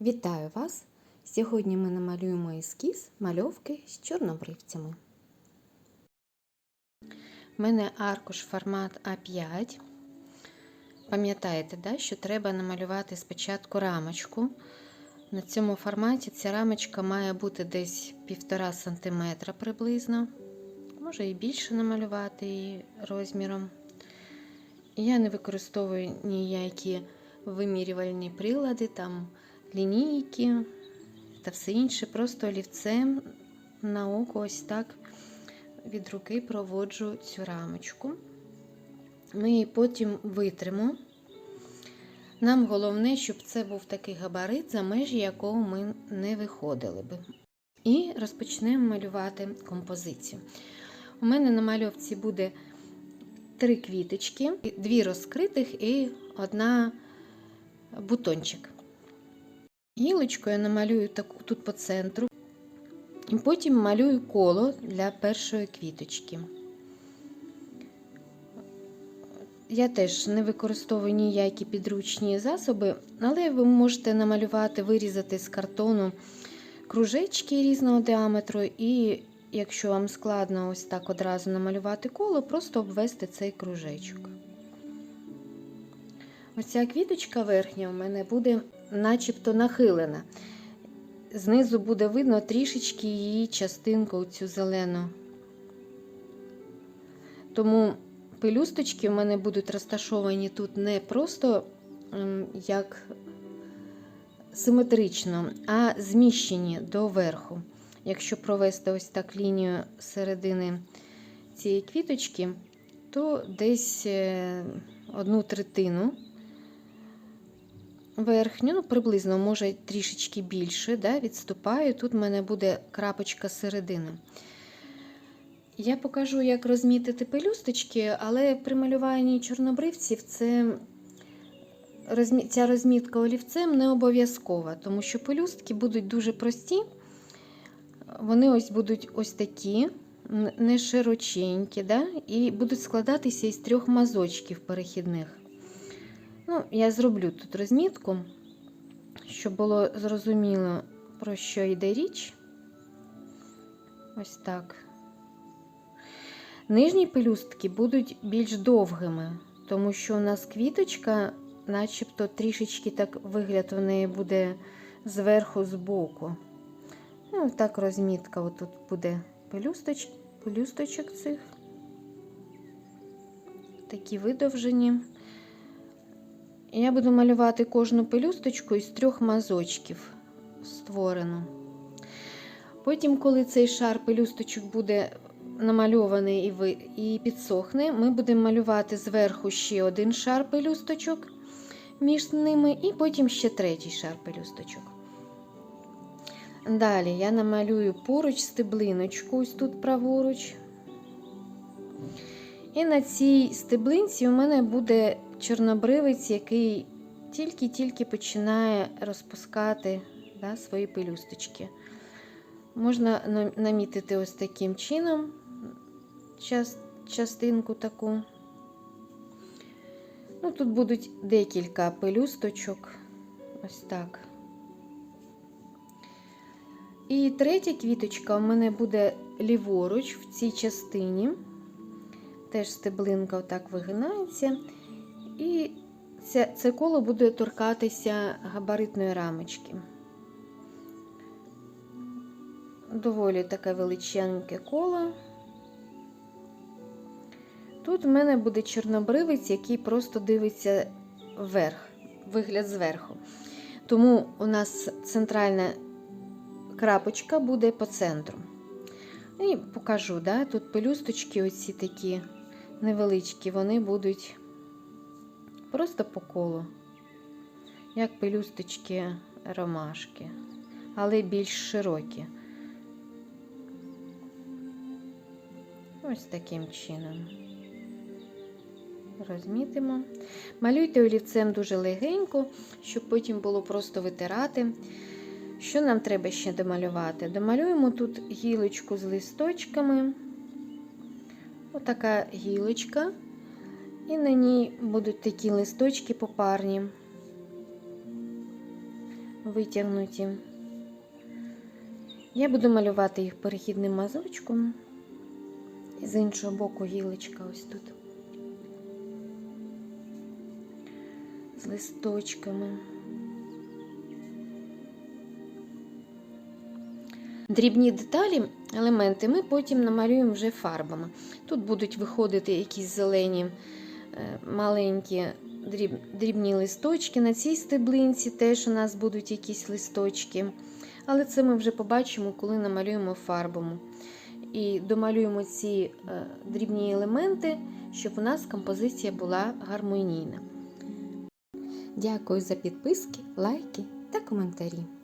Вітаю вас! Сьогодні ми намалюємо ескіз мальовки з чорнобривцями. У мене аркуш формат А5. Пам'ятаєте, да, що треба намалювати спочатку рамочку. На цьому форматі ця рамочка має бути десь 1,5 см приблизно. Може і більше намалювати її розміром. Я не використовую ніякі вимірювальні прилади, там лінійки та все інше. Просто олівцем на око ось так від руки проводжу цю рамочку. Ми її потім витримо. Нам головне, щоб це був такий габарит, за межі якого ми не виходили би. І розпочнемо малювати композицію. У мене на мальовці буде три квіточки, дві розкритих і одна бутончик. Гілочку я намалюю таку тут по центру, і потім малюю коло для першої квіточки. Я теж не використовую ніякі підручні засоби, але ви можете намалювати, вирізати з картону кружечки різного діаметру, і якщо вам складно ось так одразу намалювати коло, просто обвести цей кружечок. Оця квіточка верхня у мене буде начебто нахилена. Знизу буде видно трішечки її частинку, цю зелену. Тому пелюсточки у мене будуть розташовані тут не просто як симетрично, а зміщені до верху. Якщо провести ось так лінію середини цієї квіточки, то десь одну третину верхню, ну, приблизно, може, трішечки більше, да, відступаю. Тут в мене буде крапочка середини. Я покажу, як розмітити пелюсточки, але при малюванні чорнобривців це ця розмітка олівцем не обов'язкова, тому що пелюстки будуть дуже прості. Вони ось будуть ось такі, не широченькі, да? і будуть складатися із трьох мазочків перехідних. Ну, Я зроблю тут розмітку, щоб було зрозуміло, про що йде річ. Ось так. Нижні пелюстки будуть більш довгими, тому що у нас квіточка, начебто трішечки так вигляд у неї буде зверху, збоку. Ну, так розмітка отут буде пелюсточ, пелюсточок цих. Такі видовжені. Я буду малювати кожну пелюсточку із трьох мазочків створено. Потім, коли цей шар пелюсточок буде намальований і підсохне, ми будемо малювати зверху ще один шар пелюсточок між ними, і потім ще третій шар пелюсточок. Далі я намалюю поруч стеблиночку, ось тут праворуч. І на цій стеблинці у мене буде чорнобривець, який тільки-тільки починає розпускати да, свої пелюсточки. Можна намітити ось таким чином частинку таку. Ну, Тут будуть декілька пелюсточок, ось так. І третя квіточка у мене буде ліворуч в цій частині. Теж стеблинка отак вигинається. І це, це коло буде торкатися габаритної рамочки. Доволі таке величеньке коло. Тут в мене буде чорнобривець, який просто дивиться вверх, вигляд зверху. Тому у нас центральна крапочка буде по центру. І покажу, да, тут пелюсточки, оці такі невеличкі, вони будуть просто по колу, як пелюсточки ромашки, але більш широкі. Ось таким чином. Розмітимо. Малюйте олівцем дуже легенько, щоб потім було просто витирати. Що нам треба ще домалювати? Домалюємо тут гілочку з листочками. Отака гілочка. І на ній будуть такі листочки попарні. витягнуті. Я буду малювати їх перехідним мазочком. І з іншого боку гілочка ось тут. З листочками. Дрібні деталі, елементи ми потім намалюємо вже фарбами. Тут будуть виходити якісь зелені маленькі дріб, дрібні листочки. На цій стеблинці теж у нас будуть якісь листочки. Але це ми вже побачимо, коли намалюємо фарбами. І домалюємо ці е, дрібні елементи, щоб у нас композиція була гармонійна. Дякую за підписки, лайки та коментарі.